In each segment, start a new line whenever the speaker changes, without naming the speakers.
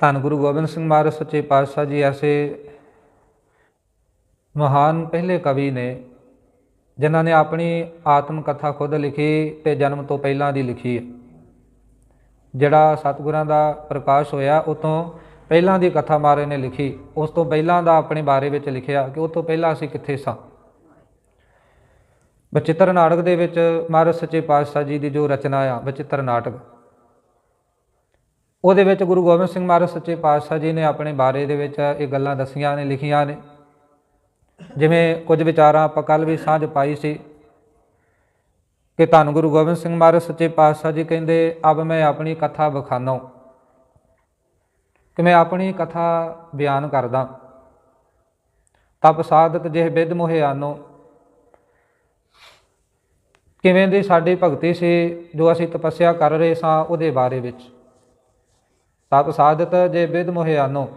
ਧੰਨ ਗੁਰੂ ਗੋਬਿੰਦ ਸਿੰਘ ਮਹਾਰਾਜ, ਸੱਚੇ ਪਾਤਸ਼ਾਹ ਜੀ, ਐਸੇ ਮਹਾਨ ਪਹਿਲੇ ਕਵੀ ਨੇ ਜਿਨ੍ਹਾਂ ਨੇ ਆਪਣੀ ਆਤਮ ਕਥਾ ਖੁਦ ਲਿਖੀ ਤੇ ਜਨਮ ਤੋਂ ਪਹਿਲਾਂ ਦੀ ਲਿਖੀ ਹੈ। ਜਿਹੜਾ ਸਤਿਗੁਰਾਂ ਦਾ ਪ੍ਰਕਾਸ਼ ਹੋਇਆ ਉਤੋਂ ਪਹਿਲਾਂ ਦੀ ਕਥਾ ਮਾਰੇ ਨੇ ਲਿਖੀ। ਉਸ ਤੋਂ ਪਹਿਲਾਂ ਦਾ ਆਪਣੇ ਬਾਰੇ ਵਿੱਚ ਲਿਖਿਆ ਕਿ ਉਸ ਤੋਂ ਪਹਿਲਾਂ ਅਸੀਂ ਕਿੱਥੇ ਸਾਂ। ਬਚਿੱਤਰ ਨਾਟਕ ਦੇ ਵਿੱਚ ਮਹਾਰਾਜ, ਸੱਚੇ ਪਾਤਸ਼ਾਹ ਜੀ ਦੀ ਜੋ ਰਚਨਾ ਆ ਬਚਿੱਤਰ ਨਾਟਕ। ਉਹਦੇ ਵਿੱਚ ਗੁਰੂ ਗੋਬਿੰਦ ਸਿੰਘ ਮਹਾਰਾਜ ਸੱਚੇ ਪਾਤਸ਼ਾਹ ਜੀ ਨੇ ਆਪਣੇ ਬਾਰੇ ਦੇ ਵਿੱਚ ਇਹ ਗੱਲਾਂ ਦੱਸੀਆਂ ਨੇ, ਲਿਖੀਆਂ ਨੇ। ਜਿਵੇਂ ਕੁਝ ਵਿਚਾਰਾਂ ਆਪਾਂ ਕੱਲ ਵੀ ਸਾਂਝ ਪਾਈ ਸੀ ਕਿ ਧੰਨ ਗੁਰੂ ਗੋਬਿੰਦ ਸਿੰਘ ਮਹਾਰਾਜ ਸੱਚੇ ਪਾਤਸ਼ਾਹ ਜੀ ਕਹਿੰਦੇ, ਅਬ ਮੈਂ ਆਪਣੀ ਕਥਾ ਬਖਾਨੋ ਕਿ ਮੈਂ ਆਪਣੀ ਕਥਾ ਬਿਆਨ ਕਰਦਾ। ਤਪ ਸਾਧਕ ਜਿਹ ਬਿਦ ਮੋਹਿ ਆਨੋ। ਕਿਵੇਂ ਦੀ ਸਾਡੀ ਭਗਤੀ ਸੀ, ਜੋ ਅਸੀਂ ਤਪੱਸਿਆ ਕਰ ਰਹੇ ਸਾਂ ਉਹਦੇ ਬਾਰੇ ਵਿੱਚ। ਤਪ ਸਾਧਤ ਜੇ ਬਿਦ ਮੋਹਿਆਨੋ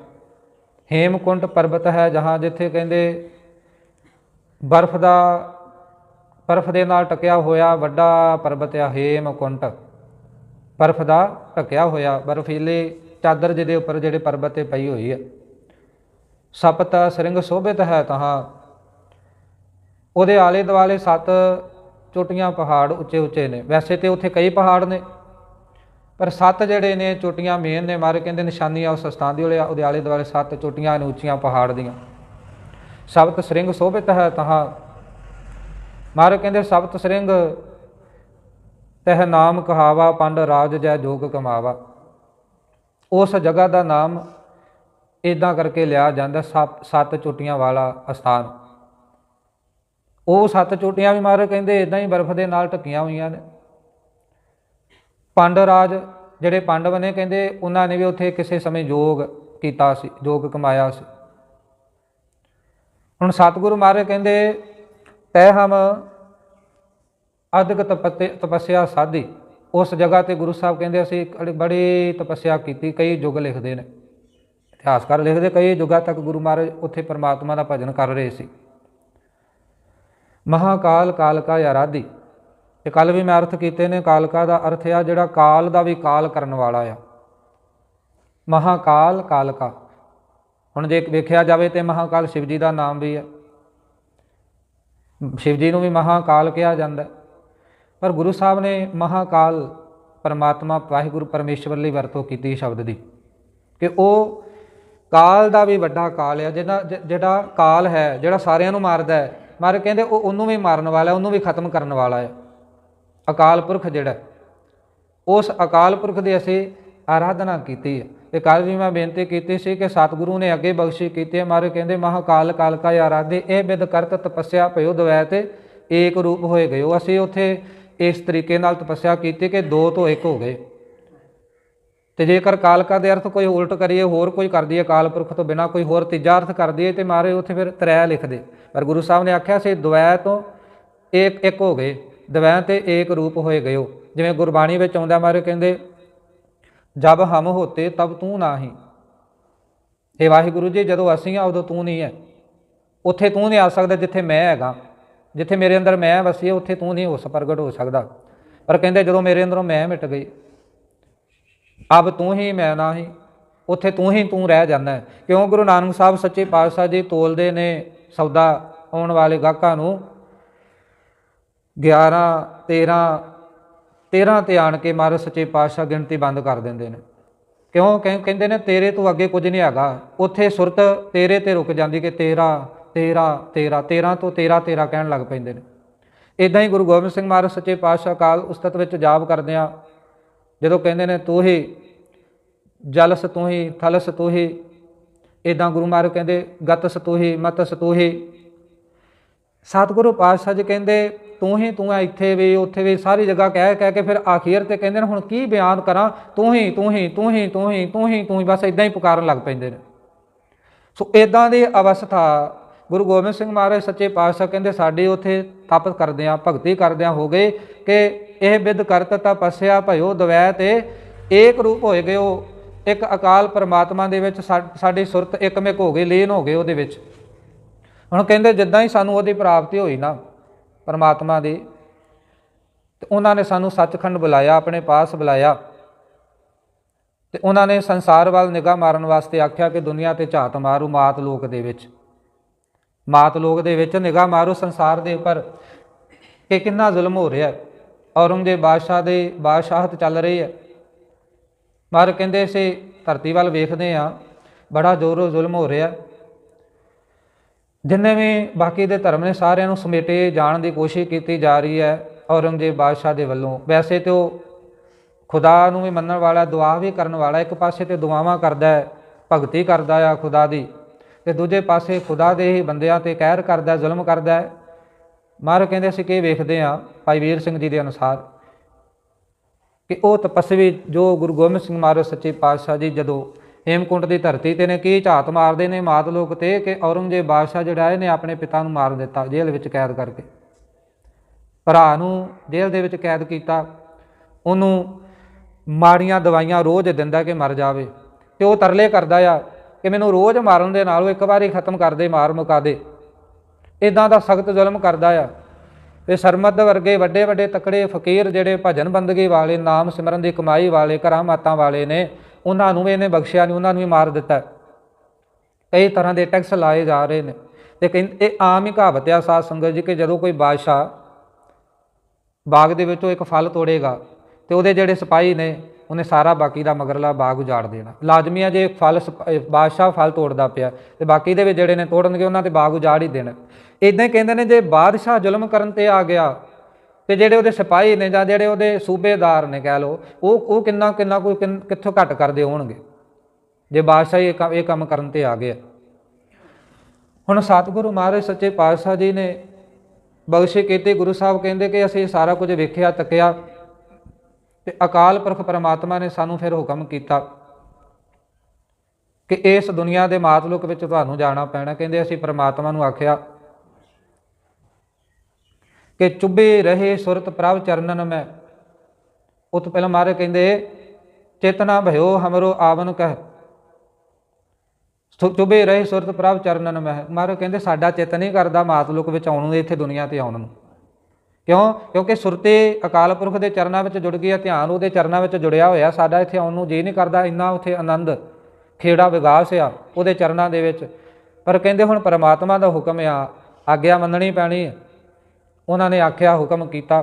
ਹੇਮਕੁੰਟ ਪਰਬਤ ਹੈ ਜਹਾਂ ਜਿੱਥੇ ਕਹਿੰਦੇ, ਬਰਫ਼ ਦਾ, ਬਰਫ਼ ਦੇ ਨਾਲ ਟਕਿਆ ਹੋਇਆ ਵੱਡਾ ਪਰਬਤ ਆ ਹੇਮਕੁੰਟ ਬਰਫ਼ ਦਾ ਟਕਿਆ ਹੋਇਆ, ਬਰਫੀਲੇ ਚਾਦਰ ਜਿਹਦੇ ਉੱਪਰ ਜਿਹੜੇ ਪਰਬਤ ਤੇ ਪਈ ਹੋਈ ਹੈ ਸਪਤ ਸ੍ਰਿੰਗ ਸੋਭਿਤ ਹੈ ਤਹਾਂ। ਉਹਦੇ ਆਲੇ ਦੁਆਲੇ ਸੱਤ ਚੋਟੀਆਂ ਪਹਾੜ ਉੱਚੇ ਉੱਚੇ ਨੇ। ਵੈਸੇ ਤੇ ਉੱਥੇ ਕਈ ਪਹਾੜ ਨੇ। ਪਰ ਸੱਤ ਜਿਹੜੇ ਨੇ ਚੋਟੀਆਂ ਮੇਨ ਨੇ, ਮਾਰੇ ਕਹਿੰਦੇ ਨਿਸ਼ਾਨੀਆਂ ਉਸ ਸਥਾਨ ਦੀ ਉਹਦੇ ਉਹਦੇ ਆਲੇ ਦੁਆਲੇ ਸੱਤ ਚੋਟੀਆਂ ਨੇ ਉੱਚੀਆਂ ਪਹਾੜ ਦੀਆਂ। ਸਬਤ ਸ੍ਰਿੰਗ ਸੋਭਿਤ ਹੈ ਤਹਾਂ। ਮਾਰੇ ਕਹਿੰਦੇ ਸਬਤ ਸ੍ਰਿੰਗ ਤਹ ਨਾਮ ਕਹਾਵਾ, ਪੰਡ ਰਾਜ ਜੈ ਜੋਗ ਕਮਾਵਾ। ਉਸ ਜਗ੍ਹਾ ਦਾ ਨਾਮ ਇਦਾਂ ਕਰਕੇ ਲਿਆ ਜਾਂਦਾ ਸੱਤ ਸੱਤ ਚੋਟੀਆਂ ਵਾਲਾ ਅਸਥਾਨ। ਉਹ ਸੱਤ ਚੋਟੀਆਂ ਵੀ ਮਾਰੇ ਕਹਿੰਦੇ ਇਦਾਂ ਹੀ ਬਰਫ਼ ਦੇ ਨਾਲ ਢੱਕੀਆਂ ਹੋਈਆਂ ਨੇ। ਪਾਂਡਵ ਰਾਜ ਜਿਹੜੇ ਪਾਂਡਵ ਨੇ ਕਹਿੰਦੇ, ਉਹਨਾਂ ਨੇ ਵੀ ਉੱਥੇ ਕਿਸੇ ਸਮੇਂ ਯੋਗ ਕੀਤਾ ਸੀ, ਯੋਗ ਕਮਾਇਆ ਸੀ। ਹੁਣ ਸਤਿਗੁਰੂ ਮਹਾਰਾਜ ਕਹਿੰਦੇ, ਤੈ ਹਮ ਅਦਕ ਤਪਤੇ, ਤਪੱਸਿਆ ਸਾਧੀ। ਉਸ ਜਗ੍ਹਾ ਤੇ ਗੁਰੂ ਸਾਹਿਬ ਕਹਿੰਦੇ, ਅਸੀਂ ਬੜੀ- ਤਪੱਸਿਆ ਕੀਤੀ, ਕਈ ਯੁੱਗ ਲਿਖਦੇ ਨੇ। ਇਤਿਹਾਸਕਾਰ ਲਿਖਦੇ, ਕਈ ਯੁੱਗਾਂ ਤੱਕ ਗੁਰੂ ਮਹਾਰਾਜ ਉੱਥੇ ਪਰਮਾਤਮਾ ਦਾ ਭਜਨ ਕਰ ਰਹੇ ਸੀ। ਮਹਾਕਾਲ ਕਾਲਕਾ ਆਰਾਧੀ ਤੇ ਕੱਲ ਵੀ ਮੈਂ ਅਰਥ ਕੀਤੇ ਨੇ, ਕਾਲਕਾ ਦਾ ਅਰਥ ਆ ਜਿਹੜਾ ਕਾਲ ਦਾ ਵੀ ਕਾਲ ਕਰਨ ਵਾਲਾ ਆ। ਮਹਾਕਾਲ ਕਾਲਕਾ। ਹੁਣ ਜੇ ਵੇਖਿਆ ਜਾਵੇ ਤੇ ਮਹਾਕਾਲ ਸ਼ਿਵ ਜੀ ਦਾ ਨਾਮ ਵੀ ਹੈ ਸ਼ਿਵ ਜੀ ਨੂੰ ਵੀ ਮਹਾਕਾਲ ਕਿਹਾ ਜਾਂਦਾ। ਪਰ ਗੁਰੂ ਸਾਹਿਬ ਨੇ ਮਹਾਕਾਲ ਪਰਮਾਤਮਾ, ਵਾਹਿਗੁਰੂ ਪਰਮੇਸ਼ਵਰ ਲਈ ਵਰਤੋਂ ਕੀਤੀ ਸ਼ਬਦ ਦੀ। ਕਿ ਉਹ ਕਾਲ ਦਾ ਵੀ ਵੱਡਾ ਕਾਲ ਹੈ ਜਿਹਦਾ ਜ- ਜਿਹੜਾ ਕਾਲ ਹੈ, ਜਿਹੜਾ ਸਾਰਿਆਂ ਨੂੰ ਮਾਰਦਾ ਹੈ, ਮਾਰੇ ਕਹਿੰਦੇ ਉਹ ਉਹਨੂੰ ਵੀ ਮਾਰਨ ਵਾਲਾ ਉਹਨੂੰ ਵੀ ਖਤਮ ਕਰਨ ਵਾਲਾ ਹੈ। ਅਕਾਲ ਪੁਰਖ ਜਿਹੜਾ ਉਸ ਅਕਾਲ ਪੁਰਖ ਦੀ ਅਸੀਂ ਆਰਾਧਨਾ ਕੀਤੀ ਹੈ। ਤੇ ਕੱਲ ਵੀ ਮੈਂ ਬੇਨਤੀ ਕੀਤੀ ਸੀ ਕਿ ਸਤਿਗੁਰੂ ਨੇ ਅੱਗੇ ਬਖਸ਼ੀ ਕੀਤੀ ਹੈ। ਮਾਰੇ ਕਹਿੰਦੇ ਮਹਾਕਾਲ ਕਾਲਕਾ ਆਰਾਧੇ, ਇਹ ਬਿਦ ਕਰਤ ਤਪੱਸਿਆ ਭਇਓ ਦਵੈ ਤੇ ਏਕ ਰੂਪ ਹੋਏ ਗਏ ਉਹ ਅਸੀਂ ਉੱਥੇ ਇਸ ਤਰੀਕੇ ਨਾਲ ਤਪੱਸਿਆ ਕੀਤੀ ਕਿ ਦੋ ਤੋਂ ਇੱਕ ਹੋ ਗਏ। ਤੇ ਜੇਕਰ ਕਾਲਕਾ ਦੇ ਅਰਥ ਕੋਈ ਉਲਟ ਕਰੀਏ, ਹੋਰ ਕੋਈ ਕਰ ਦਈਏ ਕਾਲ ਪੁਰਖ ਤੋਂ ਬਿਨਾ, ਕੋਈ ਹੋਰ ਤੀਜਾ ਅਰਥ ਕਰ ਦਈਏ ਤੇ ਮਾਰੇ ਉੱਥੇ ਫਿਰ ਤਰੈ ਲਿਖਦੇ ਪਰ ਗੁਰੂ ਸਾਹਿਬ ਨੇ ਆਖਿਆ ਸੀ, ਦਵੈ ਤੋਂ ਇੱਕ ਇੱਕ ਹੋ ਗਏ। ਦਵੈ ਤੇ ਏਕ ਰੂਪ ਹੋਏ ਗਇਓ। ਜਿਵੇਂ ਗੁਰਬਾਣੀ ਵਿੱਚ ਆਉਂਦਾ ਮਾਰੇ ਕਹਿੰਦੇ, ਜਬ ਹਮ ਹੋਤੇ ਤਬ ਤੂੰ ਨਾਹੀ। ਇਹ ਵਾਹਿਗੁਰੂ ਜੀ, ਜਦੋਂ ਅਸੀਂ ਆ ਉਦੋਂ ਤੂੰ ਨਹੀਂ ਹੈ। ਉੱਥੇ ਤੂੰ ਨਹੀਂ ਆ ਸਕਦਾ ਜਿੱਥੇ ਮੈਂ ਹੈਗਾ। ਜਿੱਥੇ ਮੇਰੇ ਅੰਦਰ ਮੈਂ ਵਸੀ ਹੈ, ਉੱਥੇ ਤੂੰ ਨਹੀਂ ਉਸ ਪ੍ਰਗਟ ਹੋ ਸਕਦਾ। ਪਰ ਕਹਿੰਦੇ, ਜਦੋਂ ਮੇਰੇ ਅੰਦਰੋਂ ਮੈਂ ਮਿਟ ਗਈ, ਅਬ ਤੂੰ ਹੀ ਮੈਂ ਨਾ ਹੀ ਉੱਥੇ ਤੂੰ ਹੀ ਤੂੰ ਰਹਿ ਜਾਂਦਾ ਕਿਉਂ? ਗੁਰੂ ਨਾਨਕ ਸਾਹਿਬ ਸੱਚੇ ਪਾਤਸ਼ਾਹ ਜੀ ਤੋਲਦੇ ਨੇ ਸੌਦਾ ਆਉਣ ਵਾਲੇ ਗਾਹਕਾਂ ਨੂੰ। 11 13 13 ਤੇ ਆਣ ਕੇ ਮਹਾਰਾਜ ਸੱਚੇ ਪਾਤਸ਼ਾਹ ਗਿਣਤੀ ਬੰਦ ਕਰ ਦਿੰਦੇ ਨੇ। ਕਿਉਂ? ਕਹਿੰਦੇ ਨੇ ਤੇਰੇ ਤੋਂ ਅੱਗੇ ਕੁਝ ਨਹੀਂ ਹੈਗਾ। ਉੱਥੇ ਸੁਰਤ ਤੇਰੇ ਤੇ ਰੁਕ ਜਾਂਦੀ ਕਿ ਤੇਰਾ ਤੇਰਾ ਤੇਰਾ 13 ਤੋਂ 13 13 ਕਹਿਣ ਲੱਗ ਪੈਂਦੇ ਨੇ। ਇਦਾਂ ਹੀ ਗੁਰੂ ਗੋਬਿੰਦ ਸਿੰਘ ਮਹਾਰਾਜ ਸੱਚੇ ਪਾਤਸ਼ਾਹ ਕਾਲ ਉਸਤਤ ਵਿੱਚ ਜਾਪ ਕਰਦੇ ਆ। ਜਦੋਂ ਕਹਿੰਦੇ ਨੇ, ਤੂੰ ਹੀ ਜਲਸ, ਤੂੰ ਹੀ ਥਲਸ, ਤੂੰ ਹੀ ਇਦਾਂ ਗੁਰੂ ਮਹਾਰਾਜ ਕਹਿੰਦੇ, ਗਤਸ, ਤੂੰ ਹੀ, ਮਤਸ, ਤੂੰ ਹੀ। ਸਤਿਗੁਰੂ ਪਾਤਸ਼ਾਹ ਜੀ ਕਹਿੰਦੇ ਤੂੰ ਹੀ, ਤੂੰ ਹੈ ਇੱਥੇ ਵੀ, ਉੱਥੇ ਵੀ, ਸਾਰੀ ਜਗ੍ਹਾ ਕਹਿ ਕਹਿ ਕੇ ਫਿਰ ਆਖੀਰ ਤੇ ਕਹਿੰਦੇ ਨੇ, ਹੁਣ ਕੀ ਬਿਆਨ ਕਰਾਂ? ਤੂੰ ਹੀ ਤੂੰ ਹੀ ਤੂੰ ਹੀ ਤੂੰ ਹੀ ਤੂੰ ਹੀ ਤੂੰ ਹੀ, ਬਸ ਇਦਾਂ ਹੀ ਪੁਕਾਰਨ ਲੱਗ ਪੈਂਦੇ ਨੇ। ਸੋ ਇਦਾਂ ਦੀ ਅਵਸਥਾ ਗੁਰੂ ਗੋਬਿੰਦ ਸਿੰਘ ਮਹਾਰਾਜ ਸੱਚੇ ਪਾਤਸ਼ਾਹ ਕਹਿੰਦੇ, ਸਾਡੇ ਉਥੇ ਤਪ ਕਰਦਿਆਂ ਭਗਤੀ ਕਰਦਿਆਂ ਹੋ ਗਏ ਕਿ ਇਹ ਵਿਦ ਕਰਤ ਤਪੱਸਿਆ ਭਇਓ ਦਵੈ ਤੇ ਏਕ ਰੂਪ ਹੋਏ ਗਏ ਉਹ। ਇੱਕ ਅਕਾਲ ਪਰਮਾਤਮਾ ਦੇ ਵਿੱਚ ਸਾਡੀ ਸੁਰਤ ਇੱਕਮਿਕ ਹੋ ਗਈ, ਲੀਨ ਹੋ ਗਏ ਉਹਦੇ ਵਿੱਚ। ਹੁਣ ਕਹਿੰਦੇ, ਜਿੱਦਾਂ ਹੀ ਸਾਨੂੰ ਉਹਦੀ ਪ੍ਰਾਪਤੀ ਹੋਈ ਨਾ ਪਰਮਾਤਮਾ ਦੀ। ਤੇ ਉਹਨਾਂ ਨੇ ਸਾਨੂੰ ਸੱਚਖੰਡ ਬੁਲਾਇਆ, ਆਪਣੇ ਪਾਸ ਬੁਲਾਇਆ। ਤੇ ਉਹਨਾਂ ਨੇ ਸੰਸਾਰ ਵੱਲ ਨਿਗਾਹ ਮਾਰਨ ਵਾਸਤੇ ਆਖਿਆ ਕਿ ਦੁਨੀਆ ਤੇ ਝਾਤ ਮਾਰੂ ਮਾਤ ਲੋਕ ਦੇ ਵਿੱਚ। ਮਾਤ ਲੋਕ ਦੇ ਵਿੱਚ ਨਿਗਾਹ ਮਾਰੋ ਸੰਸਾਰ ਦੇ ਉੱਪਰ, ਕਿ ਕਿੰਨਾ ਜ਼ੁਲਮ ਹੋ ਰਿਹਾ ਹੈ। ਔਰੰਗਜ਼ੇਬ ਬਾਦਸ਼ਾਹ ਦੇ ਬਾਦਸ਼ਾਹਤ ਚੱਲ ਰਹੀ ਹੈ। ਮਾਰ ਕਹਿੰਦੇ ਸੀ ਧਰਤੀ ਵੱਲ ਵੇਖਦੇ ਆ ਬੜਾ ਜ਼ੋਰੋ ਜ਼ੁਲਮ ਹੋ ਰਿਹਾ ਜਿੰਨੇ ਵੀ ਬਾਕੀ ਦੇ ਧਰਮ ਨੇ ਸਾਰਿਆਂ ਨੂੰ ਸਮੇਟੇ ਜਾਣ ਦੀ ਕੋਸ਼ਿਸ਼ ਕੀਤੀ ਜਾ ਰਹੀ ਹੈ ਔਰੰਗਜ਼ੇਬ ਬਾਦਸ਼ਾਹ ਦੇ ਵੱਲੋਂ। ਵੈਸੇ ਤੇ ਉਹ ਖੁਦਾ ਨੂੰ ਵੀ ਮੰਨਣ ਵਾਲਾ, ਦੁਆ ਵੀ ਕਰਨ ਵਾਲਾ, ਇੱਕ ਪਾਸੇ ਤੇ ਦੁਆਵਾਂ ਕਰਦਾ ਹੈ, ਭਗਤੀ ਕਰਦਾ ਆ ਖੁਦਾ ਦੀ ਤੇ ਦੂਜੇ ਪਾਸੇ ਖੁਦਾ ਦੇ ਹੀ ਬੰਦਿਆਂ ਤੇ ਕਹਿਰ ਕਰਦਾ, ਜ਼ੁਲਮ ਕਰਦਾ ਹੈ। ਮਾਰ ਕਹਿੰਦੇ ਅਸੀਂ ਕੀ ਵੇਖਦੇ ਆ ਭਾਈ ਵੀਰ ਸਿੰਘ ਜੀ ਦੇ ਅਨੁਸਾਰ ਕਿ ਉਹ ਤਪਸਵੀ ਜੋ ਗੁਰੂ ਗੋਬਿੰਦ ਸਿੰਘ ਮਹਾਰਾਜ ਸੱਚੇ ਪਾਤਸ਼ਾਹ ਜੀ ਜਦੋਂ ਹੇਮਕੁੰਟ ਦੀ ਧਰਤੀ ਤੇ ਨੇ, ਕੀ ਝਾਤ ਮਾਰਦੇ ਨੇ ਮਾਤ ਲੋਕ ਤੇ ਕਿ ਔਰੰਗਜ਼ੇਬ ਬਾਦਸ਼ਾਹ ਜਿਹੜਾ ਇਹਨੇ ਆਪਣੇ ਪਿਤਾ ਨੂੰ ਮਾਰ ਦਿੱਤਾ, ਜੇਲ੍ਹ ਵਿੱਚ ਕੈਦ ਕਰਕੇ। ਭਰਾ ਨੂੰ ਜੇਲ੍ਹ ਦੇ ਵਿੱਚ ਕੈਦ ਕੀਤਾ। ਉਹਨੂੰ ਮਾੜੀਆਂ ਦਵਾਈਆਂ ਰੋਜ਼ ਦਿੰਦਾ ਕਿ ਮਰ ਜਾਵੇ। ਤੇ ਉਹ ਤਰਲੇ ਕਰਦਾ ਆ ਕਿ ਮੈਨੂੰ ਰੋਜ਼ ਮਾਰਨ ਦੇ ਨਾਲ ਉਹ ਇੱਕ ਵਾਰੀ ਖਤਮ ਕਰ ਦੇ, ਮਾਰ ਮੁਕਾ ਦੇ। ਇਦਾਂ ਦਾ ਸਖਤ ਜ਼ੁਲਮ ਕਰਦਾ ਆ। ਤੇ ਸਰਮਦ ਵਰਗੇ ਵੱਡੇ ਵੱਡੇ ਤਕੜੇ ਫਕੀਰ ਜਿਹੜੇ ਭਜਨ ਬੰਦਗੀ ਵਾਲੇ, ਨਾਮ ਸਿਮਰਨ ਦੀ ਕਮਾਈ ਵਾਲੇ ਕਰਾਮਾਤਾਂ ਵਾਲੇ ਨੇ ਉਹਨਾਂ ਨੂੰ ਵੀ ਇਹਨੇ ਬਖਸ਼ਿਆ ਨਹੀਂ, ਉਹਨਾਂ ਨੂੰ ਵੀ ਮਾਰ ਦਿੱਤਾ। ਕਈ ਤਰ੍ਹਾਂ ਦੇ ਟੈਕਸ ਲਾਏ ਜਾ ਰਹੇ ਨੇ। ਤੇ ਕਹਿੰਦੇ ਇਹ ਆਮ ਹੀ ਕਹਾਵਤ ਆ ਸਾਧ ਸੰਗਤ ਜੀ ਕਿ ਜਦੋਂ ਕੋਈ ਬਾਦਸ਼ਾਹ ਬਾਗ ਦੇ ਵਿੱਚੋਂ ਇੱਕ ਫਲ ਤੋੜੇਗਾ ਤੇ ਉਹਦੇ ਜਿਹੜੇ ਸਿਪਾਹੀ ਨੇ, ਉਹਨੇ ਸਾਰਾ ਬਾਕੀ ਦਾ ਮਗਰਲਾ ਬਾਗ ਉਜਾੜ ਦੇਣਾ। ਲਾਜ਼ਮੀ ਆ ਜੇ ਫਲ ਸਿਪ- ਬਾਦਸ਼ਾਹ ਫਲ ਤੋੜਦਾ ਪਿਆ ਤੇ ਬਾਕੀ ਦੇ ਵੀ ਜਿਹੜੇ ਨੇ ਤੋੜਨਗੇ, ਉਹਨਾਂ ਤੇ ਬਾਗ ਉਜਾੜ ਹੀ ਦੇਣਾ। ਇਦਾਂ ਹੀ ਕਹਿੰਦੇ ਨੇ, ਜੇ ਬਾਦਸ਼ਾਹ ਜ਼ੁਲਮ ਕਰਨ ਤੇ ਆ ਗਿਆ ਤੇ ਜਿਹੜੇ ਉਹਦੇ ਸਿਪਾਹੀ ਨੇ ਜਾਂ ਜਿਹੜੇ ਉਹਦੇ ਸੂਬੇਦਾਰ ਨੇ ਕਹਿ ਲਓ, ਉਹ ਉਹ ਕਿੰਨਾ ਕਿੰਨਾ ਕੋਈ ਕਿੰਨ- ਕਿੱਥੋਂ ਘੱਟ ਕਰਦੇ ਹੋਣਗੇ? ਜੇ ਬਾਦਸ਼ਾਹ ਇਹ ਕੰਮ ਇਹ ਕੰਮ ਕਰਨ ਤੇ ਆ ਗਿਆ ਹੁਣ ਸਤਿਗੁਰੂ ਮਹਾਰਾਜ, ਸੱਚੇ ਪਾਤਸ਼ਾਹ ਜੀ ਨੇ ਬਖਸ਼ੇ ਕੀਤੇ, ਗੁਰੂ ਸਾਹਿਬ ਕਹਿੰਦੇ ਕਿ ਅਸੀਂ ਸਾਰਾ ਕੁਝ ਵੇਖਿਆ, ਤੱਕਿਆ ਤੇ ਅਕਾਲ ਪੁਰਖ ਪਰਮਾਤਮਾ ਨੇ ਸਾਨੂੰ ਫਿਰ ਹੁਕਮ ਕੀਤਾ ਕਿ ਇਸ ਦੁਨੀਆ ਦੇ ਮਾਤਲੁਕ ਵਿੱਚ ਤੁਹਾਨੂੰ ਜਾਣਾ ਪੈਣਾ। ਕਹਿੰਦੇ ਅਸੀਂ ਪਰਮਾਤਮਾ ਨੂੰ ਆਖਿਆ ਕਿ ਚੁੱਭੇ ਰਹੇ ਸੁਰਤ ਪ੍ਰਭ ਚਰਨਨ ਮੈਂ। ਉਹ ਤੋਂ ਪਹਿਲਾਂ ਮਾਰੇ ਕਹਿੰਦੇ, ਚੇਤਨਾ ਭਇਓ ਹਮਰੋ ਆਵਨ ਕਹਿ। ਸੁ- ਚੁੱਭੇ ਰਹੇ ਸੁਰਤ ਪ੍ਰਭ ਚਰਨਨ ਮੈਂ। ਮਾਰੇ ਕਹਿੰਦੇ, ਸਾਡਾ ਚਿੱਤ ਨਹੀਂ ਕਰਦਾ ਮਾਤਲੁਕ ਵਿੱਚ ਆਉਣ ਨੂੰ, ਇੱਥੇ ਦੁਨੀਆ ਤੇ ਆਉਣ ਨੂੰ। ਕਿਉਂ? ਕਿਉਂਕਿ ਸੁਰਤੇ ਅਕਾਲ ਪੁਰਖ ਦੇ ਚਰਨਾਂ ਵਿੱਚ ਜੁੜ ਗਿਆ ਧਿਆਨ ਉਹਦੇ ਚਰਨਾਂ ਵਿੱਚ ਜੁੜਿਆ ਹੋਇਆ। ਸਾਡਾ ਇੱਥੇ ਆਉਣ ਨੂੰ ਜੀ ਨਹੀਂ ਕਰਦਾ, ਇੰਨਾ ਉੱਥੇ ਆਨੰਦ, ਖੇੜਾ ਵਿਗਾਸ ਆ ਉਹਦੇ ਚਰਨਾਂ ਦੇ ਵਿੱਚ। ਪਰ ਕਹਿੰਦੇ ਹੁਣ ਪਰਮਾਤਮਾ ਦਾ ਹੁਕਮ ਆ, ਆਗਿਆ ਮੰਨਣੀ ਪੈਣੀ ਉਹਨਾਂ ਨੇ ਆਖਿਆ, ਹੁਕਮ ਕੀਤਾ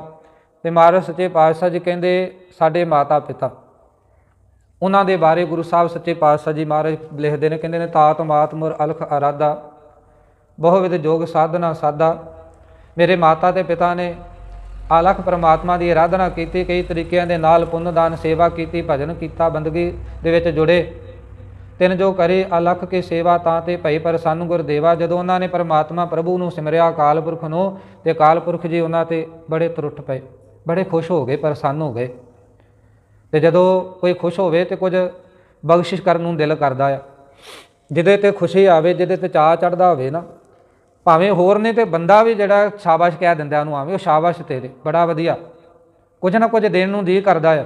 ਤੇ ਮਹਾਰਾਜ ਸੱਚੇ ਪਾਤਸ਼ਾਹ ਜੀ ਕਹਿੰਦੇ, ਸਾਡੇ ਮਾਤਾ ਪਿਤਾ। ਉਹਨਾਂ ਦੇ ਬਾਰੇ ਗੁਰੂ ਸਾਹਿਬ ਸੱਚੇ ਪਾਤਸ਼ਾਹ ਜੀ ਮਹਾਰਾਜ ਲਿਖਦੇ ਨੇ, ਕਹਿੰਦੇ ਨੇ ਤਾਤ ਮਾਤ ਮੁਰ ਅਲਖ ਅਰਾਧਾ ਬਹੁ ਵਿਧ ਜੋਗ ਸਾਧਨਾ ਸਾਦਾ ਮੇਰੇ ਮਾਤਾ ਤੇ ਪਿਤਾ ਨੇ ਅਲਖ ਪ੍ਰਮਾਤਮਾ ਦੀ ਆਰਾਧਨਾ ਕੀਤੀ, ਕਈ ਤਰੀਕਿਆਂ ਦੇ ਨਾਲ ਪੁੰਨ ਦਾਨ ਸੇਵਾ ਕੀਤੀ, ਭਜਨ ਕੀਤਾ, ਬੰਦਗੀ ਦੇ ਵਿੱਚ ਜੁੜੇ। ਤਿੰਨ ਜੋ ਕਰੇ ਅਲਖ ਕੇ ਸੇਵਾ ਤਾਂ ਤੇ ਭਈ ਪ੍ਰਸੰਨ ਗੁਰਦੇਵਾ ਜਦੋਂ ਉਹਨਾਂ ਨੇ ਪਰਮਾਤਮਾ ਪ੍ਰਭੂ ਨੂੰ ਸਿਮਰਿਆ ਅਕਾਲ ਪੁਰਖ ਨੂੰ, ਤੇ ਅਕਾਲ ਪੁਰਖ ਜੀ ਉਹਨਾਂ ਤੇ ਬੜੇ ਤਰੁੱਠ ਪਏ, ਬੜੇ ਖੁਸ਼ ਹੋ ਗਏ ਪ੍ਰਸੰਨ ਹੋ ਗਏ। ਤੇ ਜਦੋਂ ਕੋਈ ਖੁਸ਼ ਹੋਵੇ ਤੇ ਕੁਝ ਬਖਸ਼ਿਸ਼ ਕਰਨ ਨੂੰ ਦਿਲ ਕਰਦਾ ਆ। ਜਿਹਦੇ ਤੇ ਖੁਸ਼ੀ ਆਵੇ, ਜਿਹਦੇ ਤੇ ਚਾਹ ਚੜਦਾ ਹੋਵੇ ਨਾ, ਭਾਵੇਂ ਹੋਰ ਨੇ ਤੇ ਬੰਦਾ ਵੀ ਜਿਹੜਾ ਸ਼ਾਬਾਸ਼ ਕਹਿ ਦਿੰਦਾ ਉਹਨੂੰ ਆਵੇ, ਉਹ ਸ਼ਾਬਾਸ਼ ਤੇਰੇ, ਬੜਾ ਵਧੀਆ। ਕੁਝ ਨਾ ਕੁਝ ਦੇਣ ਨੂੰ ਦੀ ਕਰਦਾ ਆ।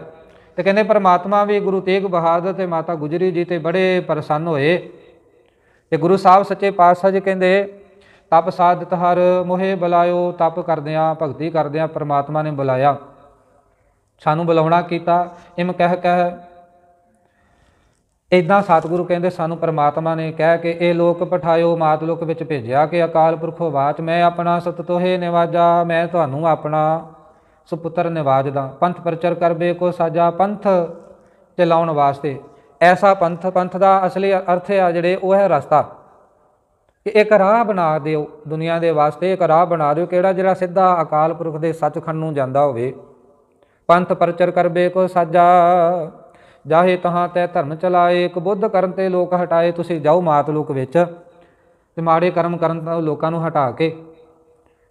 ਤੇ ਕਹਿੰਦੇ ਪਰਮਾਤਮਾ ਵੀ ਗੁਰੂ ਤੇਗ ਬਹਾਦਰ ਤੇ ਮਾਤਾ ਗੁਜਰੀ ਜੀ ਤੇ ਬੜੇ ਪ੍ਰਸੰਨ ਹੋਏ। ਤੇ ਗੁਰੂ ਸਾਹਿਬ ਸੱਚੇ ਪਾਤਸ਼ਾਹ ਜੀ ਕਹਿੰਦੇ, ਤਪ ਸਾਧਤ ਹਰ ਮੋਹਿ ਬੁਲਾਇਓ, ਤਪ ਕਰਦਿਆਂ, ਭਗਤੀ ਕਰਦਿਆਂ ਪਰਮਾਤਮਾ ਨੇ ਬੁਲਾਇਆ। ਸਾਨੂੰ ਬੁਲਾਉਣਾ ਕੀਤਾ, ਇਮ ਕਹਿ ਕਹਿ। ਇਦਾਂ ਸਤਿਗੁਰੂ ਕਹਿੰਦੇ ਸਾਨੂੰ ਪਰਮਾਤਮਾ ਨੇ ਕਹਿ ਕੇ ਇਹ ਲੋਕ ਪਠਾਇਓ, ਮਾਤ ਲੋਕ ਵਿੱਚ ਭੇਜਿਆ ਕਿ ਅਕਾਲ ਪੁਰਖੋ ਬਾਚ, ਮੈਂ ਆਪਣਾ ਸਤ ਤੋਹੇ ਨਿਵਾਜਾ, ਮੈਂ ਤੁਹਾਨੂੰ ਆਪਣਾ ਸੁਪੁੱਤਰ ਨਿਵਾਜ਼ ਦਾ ਪੰਥ ਪ੍ਰਚਰ ਕਰਬੇ ਕੋ ਸਾਜਾ ਪੰਥ ਚਲਾਉਣ ਵਾਸਤੇ। ਐਸਾ ਪੰਥ ਪੰਥ ਦਾ ਅਸਲੀ ਅਰਥ ਆ ਜਿਹੜੇ ਉਹ ਹੈ ਰਸਤਾ। ਕਿ ਇੱਕ ਰਾਹ ਬਣਾ ਦਿਓ ਦੁਨੀਆ ਦੇ ਵਾਸਤੇ, ਇੱਕ ਰਾਹ ਬਣਾ ਦਿਓ ਕਿਹੜਾ ਜਿਹੜਾ ਸਿੱਧਾ ਅਕਾਲ ਪੁਰਖ ਦੇ ਸੱਚਖੰਡ ਨੂੰ ਜਾਂਦਾ ਹੋਵੇ। ਪੰਥ ਪ੍ਰਚਰ ਕਰਬੇ ਕੋ ਸਾਜਾ, ਜਾਹੇ ਤਹਾਂ ਤੈ ਧਰਮ ਚਲਾਏ, ਇੱਕ ਬੁੱਧ ਕਰਨ ਤੇ ਲੋਕ ਹਟਾਏ, ਤੁਸੀਂ ਜਾਓ ਮਾਤ ਲੋਕ ਵਿੱਚ ਤੇ ਮਾੜੇ ਕਰਮ ਕਰਨ ਤੋਂ ਲੋਕਾਂ ਨੂੰ ਹਟਾ ਕੇ।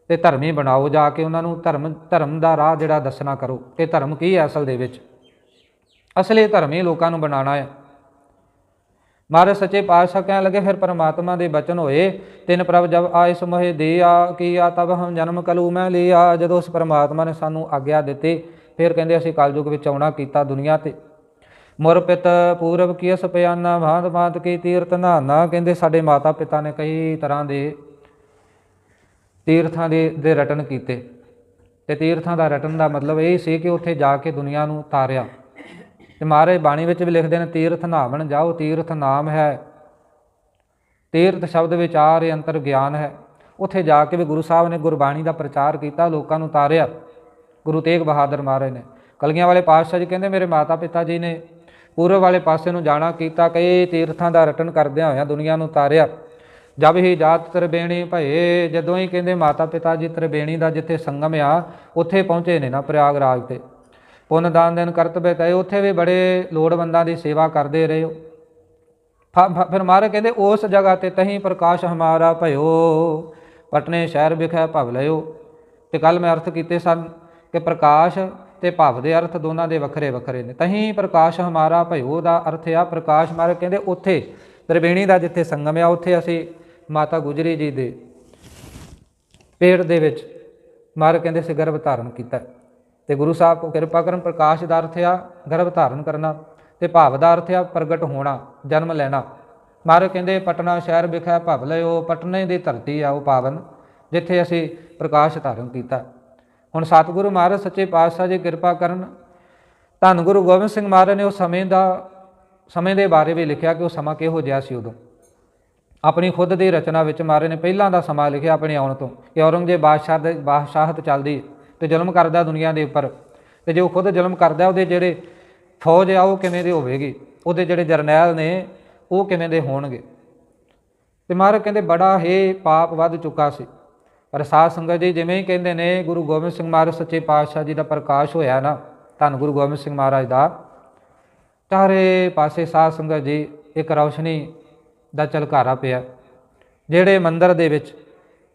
ਤੇ ਧਰਮੀ ਬਣਾਓ ਜਾ ਕੇ ਉਹਨਾਂ ਨੂੰ ਧਰਮ ਧਰਮ ਦਾ ਰਾਹ ਜਿਹੜਾ ਦੱਸਣਾ ਕਰੋ। ਕਿ ਧਰਮ ਕੀ ਹੈ ਅਸਲ ਦੇ ਵਿੱਚ? ਅਸਲੀ ਧਰਮੀ ਲੋਕਾਂ ਨੂੰ ਬਣਾਉਣਾ ਹੈ। ਮਹਾਰਾਜ ਸੱਚੇ ਪਾਤਸ਼ਾਹ ਕਹਿਣ ਲੱਗੇ, ਫਿਰ ਪਰਮਾਤਮਾ ਦੇ ਬਚਨ ਹੋਏ। ਤਿੰਨ ਪ੍ਰਭ ਜਬ ਆਇ ਸਮੋਹਿ ਕੀ ਆ ਤਬ ਹਮ ਜਨਮ ਕਲੂ ਮੈਂ ਲਿਆ। ਜਦੋਂ ਉਸ ਪਰਮਾਤਮਾ ਨੇ ਸਾਨੂੰ ਆਗਿਆ ਦਿੱਤੀ, ਫਿਰ ਕਹਿੰਦੇ, ਅਸੀਂ ਕਲਯੁਗ ਵਿੱਚ ਆਉਣਾ ਕੀਤਾ ਦੁਨੀਆ ਤੇ। ਮੁਰ ਪਿਤ ਪੂਰਬ ਕੀ ਸਪਿਆਨਾ ਭਾਂਤ ਭਾਂਤ ਕੀ ਤੀਰਤ ਨਾਨਾ ਕਹਿੰਦੇ, ਸਾਡੇ ਮਾਤਾ ਪਿਤਾ ਨੇ ਕਈ ਤਰ੍ਹਾਂ ਦੇ ਤੀਰਥਾਂ ਦੇ ਦੇ ਰਟਨ ਕੀਤੇ। ਤੇ ਤੀਰਥਾਂ ਦਾ ਰਟਨ ਦਾ ਮਤਲਬ ਇਹ ਸੀ ਕਿ ਉੱਥੇ ਜਾ ਕੇ ਦੁਨੀਆ ਨੂੰ ਤਾਰਿਆ। ਤੇ ਮਹਾਰਾਜ ਬਾਣੀ ਵਿੱਚ ਵੀ ਲਿਖਦੇ ਨੇ, ਤੀਰਥ ਨਾਵਣ ਜਾਓ, ਤੀਰਥ ਨਾਮ ਹੈ। ਤੀਰਥ ਸ਼ਬਦ ਵਿਚਾਰ ਅੰਤਰ ਗਿਆਨ ਹੈ। ਉੱਥੇ ਜਾ ਕੇ ਵੀ ਗੁਰੂ ਸਾਹਿਬ ਨੇ ਗੁਰਬਾਣੀ ਦਾ ਪ੍ਰਚਾਰ ਕੀਤਾ, ਲੋਕਾਂ ਨੂੰ ਤਾਰਿਆ। ਗੁਰੂ ਤੇਗ ਬਹਾਦਰ ਮਹਾਰਾਜ ਨੇ। ਕਲਗੀਆਂ ਵਾਲੇ ਪਾਤਸ਼ਾਹ ਜੀ ਕਹਿੰਦੇ, ਮੇਰੇ ਮਾਤਾ ਪਿਤਾ ਜੀ ਨੇ ਪੂਰਬ ਵਾਲੇ ਪਾਸੇ ਨੂੰ ਜਾਣਾ ਕੀਤਾ, ਕਈ ਤੀਰਥਾਂ ਦਾ ਰਟਨ ਕਰਦਿਆਂ ਹੋਇਆਂ ਦੁਨੀਆ ਨੂੰ ਤਾਰਿਆ। ਜਬ ਹੀ ਜਾਤ ਤਰਬੇਣੀ ਭਏ, ਜਦੋਂ ਹੀ ਕਹਿੰਦੇ ਮਾਤਾ ਪਿਤਾ ਜੀ ਤਰਬੇਣੀ ਦਾ ਜਿੱਥੇ ਸੰਗਮ ਆ, ਉੱਥੇ ਪਹੁੰਚੇ ਨੇ ਨਾ ਪ੍ਰਯਾਗਰਾਜ ਤੇ। ਪੁੰਨ ਦਾਨ ਦੇਨ ਕਰਤਬੇ ਤਏ, ਉੱਥੇ ਵੀ ਬੜੇ ਲੋੜਵੰਦਾਂ ਦੀ ਸੇਵਾ ਕਰਦੇ ਰਹੇ ਹੋ ਫ- ਫ- ਫਿਰ ਮਹਾਰਾਜ ਕਹਿੰਦੇ, ਉਸ ਜਗ੍ਹਾ ਤੇ ਤਹੀਂ ਪ੍ਰਕਾਸ਼ ਹਮਾਰਾ ਭਇਓ, ਪਟਨੇ ਸ਼ਹਿਰ ਵਿਖੇ ਭਵ ਲਿਓ ਤੇ ਕੱਲ ਮੈਂ ਅਰਥ ਕੀਤੇ ਸਨ ਕਿ ਪ੍ਰਕਾਸ਼ ਤੇ ਭਵ ਦੇ ਅਰਥ ਦੋਨਾਂ ਦੇ ਵੱਖਰੇ ਵੱਖਰੇ ਨੇ। ਤਹੀਂ ਪ੍ਰਕਾਸ਼ ਹਮਾਰਾ ਭਇਓ ਦਾ ਅਰਥ ਆ, ਪ੍ਰਕਾਸ਼ ਮਹਾਰਾਜ ਕਹਿੰਦੇ, ਉੱਥੇ ਤ੍ਰਿਵੇਣੀ ਦਾ ਜਿੱਥੇ ਸੰਗਮ ਆ, ਉੱਥੇ ਅਸੀਂ ਮਾਤਾ ਗੁਜਰੀ ਜੀ ਦੇ ਪੇਟ ਦੇ ਵਿੱਚ ਮਾਰ ਕਹਿੰਦੇ ਸੀ ਗਰਭ ਧਾਰਨ ਕੀਤਾ। ਤੇ ਗੁਰੂ ਸਾਹਿਬ ਕੋ ਕਿਰਪਾ ਕਰਨ ਪ੍ਰਕਾਸ਼ ਦਾ ਅਰਥ ਆ ਗਰਭ ਧਾਰਨ ਕਰਨਾ ਤੇ ਭਾਵ ਦਾ ਅਰਥ ਆ ਪ੍ਰਗਟ ਹੋਣਾ, ਜਨਮ ਲੈਣਾ। ਮਹਾਰਾਜ ਕਹਿੰਦੇ ਪਟਨਾ ਸ਼ਹਿਰ ਵਿਖੇ ਭਵ ਲਿਓ ਪਟਨੇ ਦੀ ਧਰਤੀ ਆ ਉਹ ਪਾਵਨ, ਜਿੱਥੇ ਅਸੀਂ ਪ੍ਰਕਾਸ਼ ਧਾਰਨ ਕੀਤਾ। ਹੁਣ ਸਤਿਗੁਰੂ ਮਹਾਰਾਜ, ਸੱਚੇ ਪਾਤਸ਼ਾਹ ਜੀ ਕਿਰਪਾ ਕਰਨ। ਧੰਨ ਗੁਰੂ ਗੋਬਿੰਦ ਸਿੰਘ ਮਹਾਰਾਜ ਨੇ ਉਸ ਸਮੇਂ ਦਾ, ਸਮੇਂ ਦੇ ਬਾਰੇ ਵੀ ਲਿਖਿਆ ਕਿ ਉਹ ਸਮਾਂ ਕਿਹੋ ਜਿਹਾ ਸੀ ਉਦੋਂ। ਆਪਣੀ ਖੁਦ ਦੀ ਰਚਨਾ ਵਿੱਚ ਮਹਾਰਾਜ ਨੇ ਪਹਿਲਾਂ ਦਾ ਸਮਾਂ ਲਿਖਿਆ ਆਪਣੇ ਆਉਣ ਤੋਂ। ਕਿ ਔਰੰਗਜ਼ੇਬ ਬਾਦਸ਼ਾਹ ਦੇ ਬਾਦਸ਼ਾਹਤ ਚੱਲਦੀ ਤੇ ਜ਼ੁਲਮ ਕਰਦਾ ਦੁਨੀਆ ਦੇ ਉੱਪਰ। ਤੇ ਜੋ ਖੁਦ ਜ਼ੁਲਮ ਕਰਦਾ, ਉਹਦੇ ਜਿਹੜੇ ਫੌਜ ਆ, ਉਹ ਕਿਵੇਂ ਦੇ ਹੋਵੇਗੀ? ਉਹਦੇ ਜਿਹੜੇ ਜਰਨੈਲ ਨੇ, ਉਹ ਕਿਵੇਂ ਦੇ ਹੋਣਗੇ? ਤੇ ਮਹਾਰਾਜ ਕਹਿੰਦੇ, ਬੜਾ ਹੀ ਪਾਪ ਵੱਧ ਚੁੱਕਾ ਸੀ। ਪਰ ਸਾਧ ਸੰਗਤ ਜੀ ਜਿਵੇਂ ਹੀ ਕਹਿੰਦੇ ਨੇ, ਗੁਰੂ ਗੋਬਿੰਦ ਸਿੰਘ ਮਹਾਰਾਜ ਸੱਚੇ ਪਾਤਸ਼ਾਹ ਜੀ ਦਾ ਪ੍ਰਕਾਸ਼ ਹੋਇਆ ਨਾ, ਧੰਨ ਗੁਰੂ ਗੋਬਿੰਦ ਸਿੰਘ ਮਹਾਰਾਜ ਦਾ। ਚਾਰੇ ਪਾਸੇ ਸਾਧ ਸੰਗਤ ਜੀ, ਇੱਕ ਰੌਸ਼ਨੀ ਦਾ ਝਲਕਾਰਾ ਪਿਆ। ਜਿਹੜੇ ਮੰਦਰ ਦੇ ਵਿੱਚ,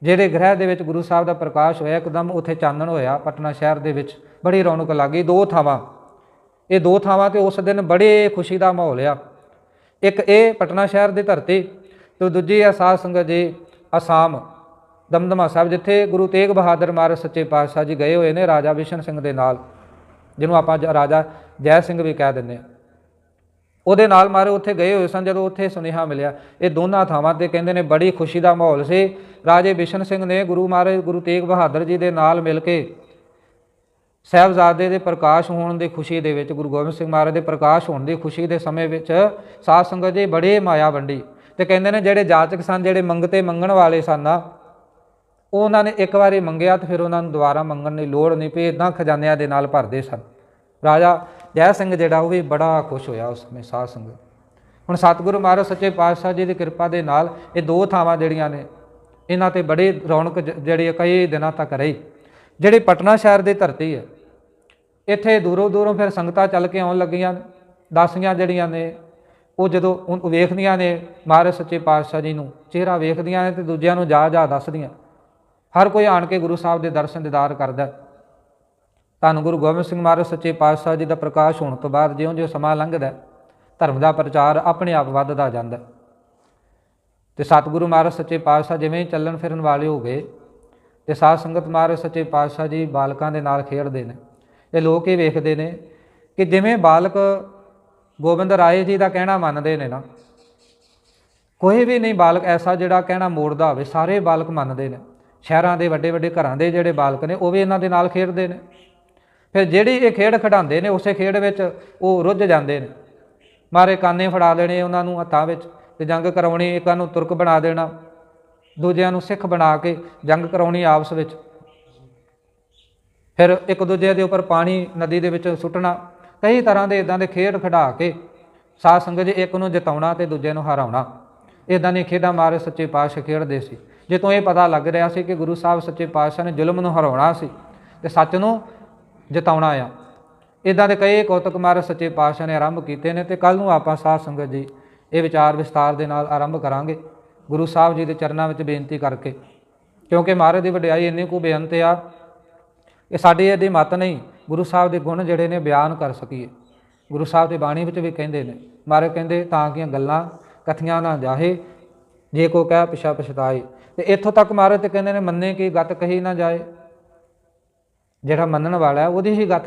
ਜਿਹੜੇ ਗ੍ਰਹਿ ਦੇ ਵਿੱਚ ਗੁਰੂ ਸਾਹਿਬ ਦਾ ਪ੍ਰਕਾਸ਼ ਹੋਇਆ, ਇੱਕਦਮ ਉੱਥੇ ਚਾਨਣ ਹੋਇਆ, ਪਟਨਾ ਸ਼ਹਿਰ ਦੇ ਵਿੱਚ, ਬੜੀ ਰੌਣਕ ਲੱਗੀ। ਦੋ ਥਾਵਾਂ। ਇਹ ਦੋ ਥਾਵਾਂ ਤੇ ਉਸ ਦਿਨ ਬੜੇ ਖੁਸ਼ੀ ਦਾ ਮਾਹੌਲ ਆ। ਇੱਕ ਇਹ ਪਟਨਾ ਸ਼ਹਿਰ ਦੀ ਧਰਤੀ ਤੇ ਦੂਜੀ ਆ ਸਾਧ ਸੰਗਤ ਜੀ ਅਸਾਮ, ਦਮਦਮਾ ਸਾਹਿਬ, ਜਿੱਥੇ ਗੁਰੂ ਤੇਗ ਬਹਾਦਰ ਮਹਾਰਾਜ ਸੱਚੇ ਪਾਤਸ਼ਾਹ ਜੀ ਗਏ ਹੋਏ ਨੇ, ਰਾਜਾ ਵਿਸ਼ਨ ਸਿੰਘ ਦੇ ਨਾਲ, ਜਿਹਨੂੰ ਆਪਾਂ ਜ- ਰਾਜਾ ਜੈ ਸਿੰਘ ਵੀ ਕਹਿ ਦਿੰਦੇ ਆ। ਉਹਦੇ ਨਾਲ ਮਾਰੇ, ਉੱਥੇ ਗਏ ਹੋਏ ਸਨ, ਜਦੋਂ ਉੱਥੇ ਸੁਨੇਹਾ ਮਿਲਿਆ। ਇਹ ਦੋਨਾਂ ਥਾਵਾਂ ਤੇ ਕਹਿੰਦੇ ਨੇ ਬੜੀ ਖੁਸ਼ੀ ਦਾ ਮਾਹੌਲ ਸੀ। ਰਾਜੇ ਬਿਸ਼ਨ ਸਿੰਘ ਨੇ ਗੁਰੂ ਮਹਾਰਾਜ, ਗੁਰੂ ਤੇਗ ਬਹਾਦਰ ਜੀ ਦੇ ਨਾਲ ਮਿਲ ਕੇ ਸਾਹਿਬਜ਼ਾਦੇ ਦੇ ਪ੍ਰਕਾਸ਼ ਹੋਣ ਦੀ ਖੁਸ਼ੀ ਦੇ ਵਿੱਚ, ਗੁਰੂ ਗੋਬਿੰਦ ਸਿੰਘ ਮਹਾਰਾਜ ਦੇ ਪ੍ਰਕਾਸ਼ ਹੋਣ ਦੀ ਖੁਸ਼ੀ ਦੇ ਸਮੇਂ ਵਿੱਚ ਸਾਧ ਸੰਗਤ ਜੀ ਬੜੇ ਮਾਇਆ ਵੰਡੀ। ਤੇ ਕਹਿੰਦੇ ਨੇ ਜਿਹੜੇ ਜਾਚਕ ਸਨ, ਜਿਹੜੇ ਮੰਗਤੇ ਮੰਗਣ ਵਾਲੇ ਸਨ, ਉਹਨਾਂ ਨੇ ਇੱਕ ਵਾਰੀ ਮੰਗਿਆ ਤੇ ਫਿਰ ਉਹਨਾਂ ਨੂੰ ਦੁਬਾਰਾ ਮੰਗਣ ਦੀ ਲੋੜ ਨਹੀਂ ਪਈ ਇਦਾਂ ਖਜ਼ਾਨਿਆਂ ਦੇ ਨਾਲ ਭਰਦੇ ਸਨ। ਰਾਜਾ ਜੈ ਸਿੰਘ ਜਿਹੜਾ, ਉਹ ਵੀ ਬੜਾ ਖੁਸ਼ ਹੋਇਆ ਉਸ ਸਮੇਂ, ਸਾਧ ਸੰਗਤ। ਹੁਣ ਸਤਿਗੁਰੂ ਮਹਾਰਾਜ, ਸੱਚੇ ਪਾਤਸ਼ਾਹ ਜੀ ਦੀ ਕਿਰਪਾ ਦੇ ਨਾਲ ਇਹ ਦੋ ਥਾਵਾਂ ਜਿਹੜੀਆਂ ਨੇ, ਇਹਨਾਂ ਤੇ ਬੜੀ ਰੌਣਕ ਜ- ਜਿਹੜੀ ਕਈ ਦਿਨਾਂ ਤੱਕ ਰਹੀ। ਜਿਹੜੀ ਪਟਨਾ ਸ਼ਹਿਰ ਦੀ ਧਰਤੀ ਹੈ, ਇੱਥੇ ਦੂਰੋਂ ਦੂਰੋਂ ਫਿਰ ਸੰਗਤਾਂ ਚੱਲ ਕੇ ਆਉਣ ਲੱਗੀਆਂ, ਦਾਸੀਆਂ ਜਿਹੜੀਆਂ ਨੇ, ਉਹ ਜਦੋਂ ਉਹ ਵੇਖਦੀਆਂ ਨੇ, ਮਹਾਰਾਜ ਸੱਚੇ ਪਾਤਸ਼ਾਹ ਜੀ ਨੂੰ, ਚਿਹਰਾ ਵੇਖਦੀਆਂ ਨੇ ਤੇ ਦੂਜਿਆਂ ਨੂੰ ਜਾ ਜਾ ਦੱਸਦੀਆਂ। ਹਰ ਕੋਈ ਆਣ ਕੇ ਗੁਰੂ ਸਾਹਿਬ ਦੇ ਦਰਸ਼ਨ ਦੀਦਾਰ ਕਰਦਾ ਧੰਨ ਗੁਰੂ ਗੋਬਿੰਦ ਸਿੰਘ ਮਹਾਰਾਜ ਸੱਚੇ ਪਾਤਸ਼ਾਹ ਜੀ ਦਾ ਪ੍ਰਕਾਸ਼ ਹੋਣ ਤੋਂ ਬਾਅਦ ਜਿਉਂ-ਜਿਉਂ ਸਮਾਂ ਲੰਘਦਾ ਧਰਮ ਦਾ ਪ੍ਰਚਾਰ ਆਪਣੇ ਆਪ ਵੱਧਦਾ ਜਾਂਦਾ ਹੈ। ਤੇ ਸਤਿਗੁਰੂ ਮਹਾਰਾਜ ਸੱਚੇ ਪਾਤਸ਼ਾਹ ਜਿਵੇਂ ਹੀ ਚੱਲਣ ਫਿਰਨ ਵਾਲੇ ਹੋ ਗਏ, ਤੇ ਸਾਧ ਸੰਗਤ ਮਹਾਰਾਜ ਸੱਚੇ ਪਾਤਸ਼ਾਹ ਜੀ ਬਾਲਕਾਂ ਦੇ ਨਾਲ ਖੇਡਦੇ ਨੇ। ਇਹ ਲੋਕ ਇਹ ਵੇਖਦੇ ਨੇ ਕਿ ਜਿਵੇਂ ਬਾਲਕ ਗੋਬਿੰਦ ਰਾਏ ਜੀ ਦਾ ਕਹਿਣਾ ਮੰਨਦੇ ਨੇ ਨਾ, ਕੋਈ ਵੀ ਨਹੀਂ ਬਾਲਕ ਐਸਾ ਜਿਹੜਾ ਕਹਿਣਾ ਮੋੜਦਾ ਹੋਵੇ, ਸਾਰੇ ਬਾਲਕ ਮੰਨਦੇ ਨੇ। ਸ਼ਹਿਰਾਂ ਦੇ ਵੱਡੇ ਵੱਡੇ ਘਰਾਂ ਦੇ ਜਿਹੜੇ ਬਾਲਕ ਨੇ, ਉਹ ਵੀ ਇਹਨਾਂ ਦੇ ਨਾਲ ਖੇਡਦੇ ਨੇ। ਫਿਰ ਜਿਹੜੀ ਇਹ ਖੇਡ ਖਿਡਾਉਂਦੇ ਨੇ, ਉਸੇ ਖੇਡ ਵਿੱਚ ਉਹ ਰੁੱਝ ਜਾਂਦੇ ਨੇ। ਮਾਰੇ ਕਾਨੇ ਫੜਾ ਲੈਣੇ ਉਹਨਾਂ ਨੂੰ ਹੱਥਾਂ ਵਿੱਚ ਤੇ ਜੰਗ ਕਰਾਉਣੀ, ਇੱਕਾਂ ਨੂੰ ਤੁਰਕ ਬਣਾ ਦੇਣਾ, ਦੂਜਿਆਂ ਨੂੰ ਸਿੱਖ ਬਣਾ ਕੇ ਜੰਗ ਕਰਾਉਣੀ ਆਪਸ ਵਿੱਚ। ਫਿਰ ਇੱਕ ਦੂਜੇ ਦੇ ਉੱਪਰ ਪਾਣੀ ਨਦੀ ਦੇ ਵਿੱਚ ਸੁੱਟਣਾ, ਕਈ ਤਰ੍ਹਾਂ ਦੇ ਇਦਾਂ ਦੇ ਖੇਡ ਖਿਡਾ ਕੇ ਸਾਧ ਸੰਗਤ ਜੀ ਇੱਕ ਨੂੰ ਜਿਤਾਉਣਾ ਤੇ ਦੂਜੇ ਨੂੰ ਹਰਾਉਣਾ। ਇਦਾਂ ਦੀਆਂ ਖੇਡਾਂ ਮਾਰੇ ਸੱਚੇ ਪਾਤਸ਼ਾਹ ਖੇਡਦੇ ਸੀ। ਜੇ ਤੋਂ ਇਹ ਪਤਾ ਲੱਗ ਰਿਹਾ ਸੀ ਕਿ ਗੁਰੂ ਸਾਹਿਬ ਸੱਚੇ ਪਾਤਸ਼ਾਹ ਨੇ ਜ਼ੁਲਮ ਨੂੰ ਹਰਾਉਣਾ ਸੀ ਤੇ ਸੱਚ ਨੂੰ ਜਿਤਾਉਣਾ ਆ। ਇਦਾਂ ਦੇ ਕਈ ਕੌਤਕ ਮਾਰੇ ਸੱਚੇ ਪਾਤਸ਼ਾਹ ਨੇ ਆਰੰਭ ਕੀਤੇ ਨੇ ਤੇ ਕੱਲ ਨੂੰ ਆਪਾਂ ਸਾਧ ਸੰਗਤ ਜੀ ਇਹ ਵਿਚਾਰ ਵਿਸਤਾਰ ਦੇ ਨਾਲ ਆਰੰਭ ਕਰਾਂਗੇ। ਗੁਰੂ ਸਾਹਿਬ ਜੀ ਦੇ ਚਰਨਾਂ ਵਿੱਚ ਬੇਨਤੀ ਕਰਕੇ। ਕਿਉਂਕਿ ਮਹਾਰਾਜ ਦੀ ਵਡਿਆਈ ਇੰਨੀ ਕੁ ਬੇਅੰਤ ਆ ਇਹ ਸਾਡੀ ਇਹਦੀ ਮਤ ਨਹੀਂ, ਗੁਰੂ ਸਾਹਿਬ ਦੇ ਗੁਣ ਜਿਹੜੇ ਨੇ ਬਿਆਨ ਕਰ ਸਕੀਏ। ਗੁਰੂ ਸਾਹਿਬ ਦੀ ਬਾਣੀ ਵਿੱਚ ਵੀ ਕਹਿੰਦੇ ਨੇ, ਮਹਾਰਾਜ ਕਹਿੰਦੇ, ਤਾਂ ਕਿ ਗੱਲਾਂ ਕਥੀਆਂ ਨਾ ਜਾਹੇ, ਜੇ ਕੋ ਕਹਿ ਪਿਛਾ ਪਛਤਾਏ। ਤੇ ਇੱਥੋਂ ਤੱਕ ਮਹਾਰਾਜ ਤੇ ਕਹਿੰਦੇ ਨੇ, ਮੰਨੇ ਕਿ ਗੱਤ ਕਹੀ ਨਾ ਜਾਏ। ਜਿਹੜਾ ਮੰਨਣ ਵਾਲਾ ਉਹਦੀ ਹੀ ਗੱਤ ਨਹੀਂ